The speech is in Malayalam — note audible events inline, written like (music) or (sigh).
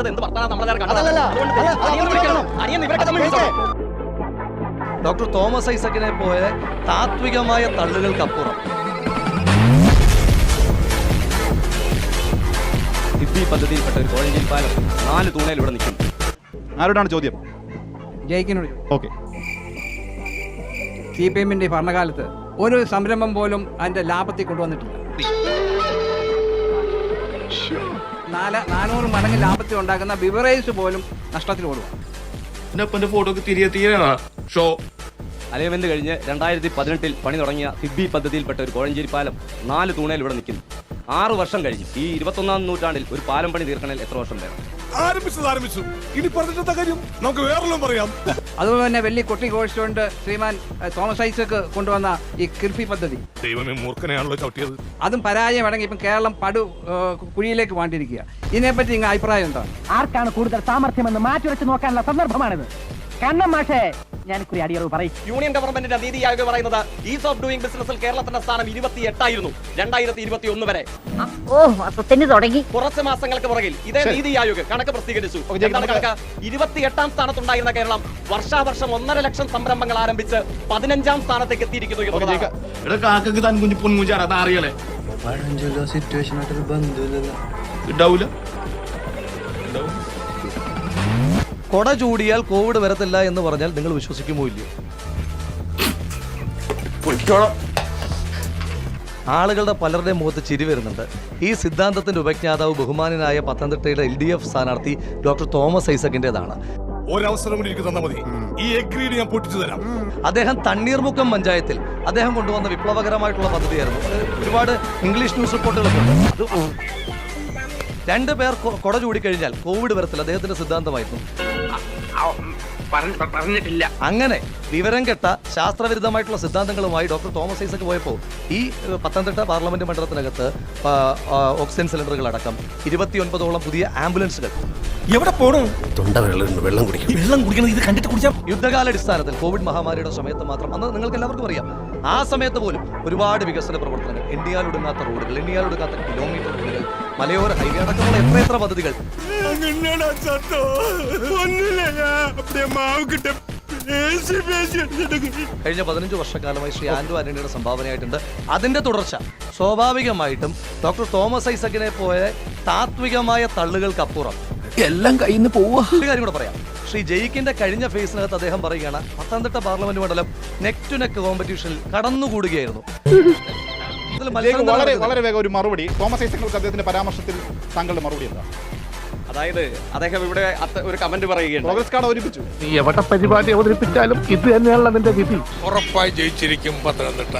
വിളിച്ചത് എന്ത് വർത്താനം നമ്മളെ ഡോക്ടർ തോമസ് ഐസക്കിനെ പോലെ താത്വികമായ തള്ളുകൾക്കപ്പുറം. സിദ്ധി പദ്ധതിയിൽപ്പെട്ട ഒരു കോഴഞ്ചേരി പാലം നാല് തൂണയിൽ ഇവിടെ നിൽക്കും ആരോടാണ് ചോദ്യം? ജയിക്കിനോട് ഓക്കെ. സി പി എമ്മിന്റെ ഭരണകാലത്ത് ഒരു സംരംഭം പോലും അതിന്റെ ലാഭത്തിൽ കൊണ്ടുവന്നിട്ടില്ല. നാല് നാനൂറ് മടങ്ങ് ലാഭത്തിൽ ഉണ്ടാക്കുന്ന ബിവറേജ് പോലും നഷ്ടത്തിൽ കൊടുക്കും എന്റെ അപ്പന്റെ ഫോട്ടോ തിരികെ തീരാ ഷോ അലൈൻമെന്റ് കഴിഞ്ഞ് രണ്ടായിരത്തി പതിനെട്ടിൽ പണി തുടങ്ങിയ സിബി പദ്ധതിയിൽപ്പെട്ട ഒരു കോഴഞ്ചേരി പാലം നാല് തൂണയിൽ ഇവിടെ നിൽക്കുന്നു. ആറ് വർഷം കഴിഞ്ഞു ഈ ഇരുപത്തൊന്നാം നൂറ്റാണ്ടിൽ ഒരു പാലം പണി തീർക്കണേൽ എത്ര വർഷം വേണം? ആരംഭിച്ചത് ആരംഭിച്ചു. ഇനി പറഞ്ഞിട്ടെന്താ കാര്യം? നമുക്ക് വേറെല്ലാം പറയാം. (laughs) അതുപോലെ തന്നെ വലിയ കൊട്ടി ഘോഷിച്ചുകൊണ്ട് ശ്രീമാൻ തോമസ് ഐസക്ക് കൊണ്ടുവന്ന ഈ കിർഫി പദ്ധതി. ദൈവമേ മൂർഖനെയാണല്ലോ ചവിട്ടിയത്. അതും പരാജയമടങ്ങി ഇപ്പം കേരളം പടു കുഴിയിലേക്ക് വാണ്ടിരിക്കുക ഇതിനെപ്പറ്റി നിങ്ങൾ അഭിപ്രായം എന്താ? ആർക്കാണ് കൂടുതൽ സാമർഥ്യമെന്ന് മാറ്റിവെച്ച് നോക്കാനുള്ള സന്ദർഭമാണിത്. കണ്ണം മാഷേ ഞാൻ കുറി അടിയറവ് പറയും. യൂണിയൻ ഗവൺമെന്റിന്റെ നീതി ആയോഗ് പറയുന്നത് ഈസ് ഓഫ് ഡൂയിങ് ബിസിനസിൽ കേരളത്തിന്റെ സ്ഥാനം ഇരുപത്തി എട്ടായിരുന്നു രണ്ടായിരത്തി ഇരുപത്തി ഒന്ന് വരെ ഓ തുടങ്ങി. കുറച്ച് മാസങ്ങൾക്ക് പുറകിൽ ഇതേ നീതി ആയോഗ് കണക്ക് പ്രസിദ്ധീകരിച്ചു. കണക്ക്? ഇരുപത്തി എട്ടാം സ്ഥാനത്തുണ്ടായിരുന്ന കേരളം വർഷാവർഷം ഒന്നര ലക്ഷം സംരംഭങ്ങൾ ആരംഭിച്ച് പതിനഞ്ചാം സ്ഥാനത്തേക്ക് എത്തിയിരിക്കുന്നു ഓക്കെ എന്നുള്ളതാണ്. ജയിക്ക കൊട ചൂടിയാൽ കോവിഡ് വരത്തില്ല എന്ന് പറഞ്ഞാൽ നിങ്ങൾ വിശ്വസിക്കുമോ ഇല്ലയോ? ആളുകളുടെ പലരുടെയും മുഖത്ത് ചിരി വരുന്നുണ്ട്. ഈ സിദ്ധാന്തത്തിന്റെ ഉപജ്ഞാതാവ് ബഹുമാനനായ പത്തനംതിട്ടയുടെ എൽ ഡി എഫ് സ്ഥാനാർത്ഥി ഡോക്ടർ തോമസ് ഐസക്കിന്റേതാണ്. ഒരവസരം കൂടി എനിക്ക് തന്നാ മതി. ഈ എഗ്രീഡ് ഞാൻ പൊട്ടിച്ചു തരാം. അദ്ദേഹം തണ്ണീർമുക്കം പഞ്ചായത്തിൽ അദ്ദേഹം കൊണ്ടുവന്ന വിപ്ലവകരമായിട്ടുള്ള പദ്ധതിയായിരുന്നു. ഒരുപാട് ഇംഗ്ലീഷ് ന്യൂസ് റിപ്പോർട്ടുകൾ ഉണ്ട്. രണ്ട് പേർ കൊട ചൂടിക്കഴിഞ്ഞാൽ കോവിഡ് വരത്തില്ല അദ്ദേഹത്തിന്റെ സിദ്ധാന്തമായിരുന്നു. പറഞ്ഞിട്ടില്ല. അങ്ങനെ വിവരം കെട്ട ശാസ്ത്രവിരുദ്ധമായിട്ടുള്ള സിദ്ധാന്തങ്ങളുമായി ഡോക്ടർ തോമസ് ഐസക് പോയപ്പോൾ ഈ പത്തനംതിട്ട പാർലമെന്റ് മണ്ഡലത്തിനകത്ത് ഓക്സിജൻ സിലിണ്ടറുകൾ അടക്കം ഇരുപത്തിയൊൻപതോളം പുതിയ ആംബുലൻസുകൾ. എവിടെ പോണു? തൊണ്ട വെള്ളം കുടിക്കും. വെള്ളം കുടിക്കണം ഇത് കണ്ടിട്ട് കുടിച്ചാ യുദ്ധകാലടിസ്ഥാനത്തിൽ കോവിഡ് മഹാമാരിയുടെ സമയത്ത് മാത്രം അന്ന് നിങ്ങൾക്ക് എല്ലാവർക്കും അറിയാം. ആ സമയത്ത് പോലും ഒരുപാട് വികസന പ്രവർത്തനങ്ങൾ. എണ്ണിയാൽ ഒടുങ്ങാത്ത റോഡുകൾ എണ്ണിയാൽ ഒടുങ്ങാത്ത കിലോമീറ്റർ റോഡുകൾ മലയോര ഹൈവേ അടക്കമുള്ള എത്ര എത്ര പദ്ധതികൾ? കഴിഞ്ഞ പതിനഞ്ച് വർഷക്കാലമായി ശ്രീ ആൻഡു ആന്റണിയുടെ സംഭാവനയായിട്ടുണ്ട്. അതിന്റെ തുടർച്ച സ്വാഭാവികമായിട്ടും ഡോക്ടർ തോമസ് ഐസക്കിനെ പോലെ താത്വികമായ തള്ളുകൾക്കപ്പുറം. എല്ലാം കയ്യിൽ നിന്ന് പോവാ. ഒരു കാര്യം കൂടെ പറയാം. ശ്രീ ജയിക്കിന്റെ കഴിഞ്ഞ ഫേസിനകത്ത് അദ്ദേഹം പറയുകയാണ് പത്തനംതിട്ട പാർലമെന്റ് മണ്ഡലം നെക് ടു നെക്ക് കോമ്പറ്റീഷനിൽ കടന്നുകൂടുകയായിരുന്നു. വളരെ. വളരെ വേഗം ഒരു മറുപടി. തോമസ് ഐസങ്ങൾക്ക് അദ്ദേഹത്തിന്റെ പരാമർശത്തിൽ താങ്കളുടെ മറുപടി എന്താ? അതായത് അദ്ദേഹം ഇവിടെ ഒരു കമന്റ് പറയുകയാണ് പ്രോഗ്രസ് കാർഡ് അവതരിപ്പിച്ചു. നീ എവിടെ പരിപാടി അവതരിപ്പിച്ചാലും ഇത് തന്നെയാണല്ലോ അതിന്റെ വിധി. ഉറപ്പായി ജയിച്ചിരിക്കും പത്തനംതിട്ട.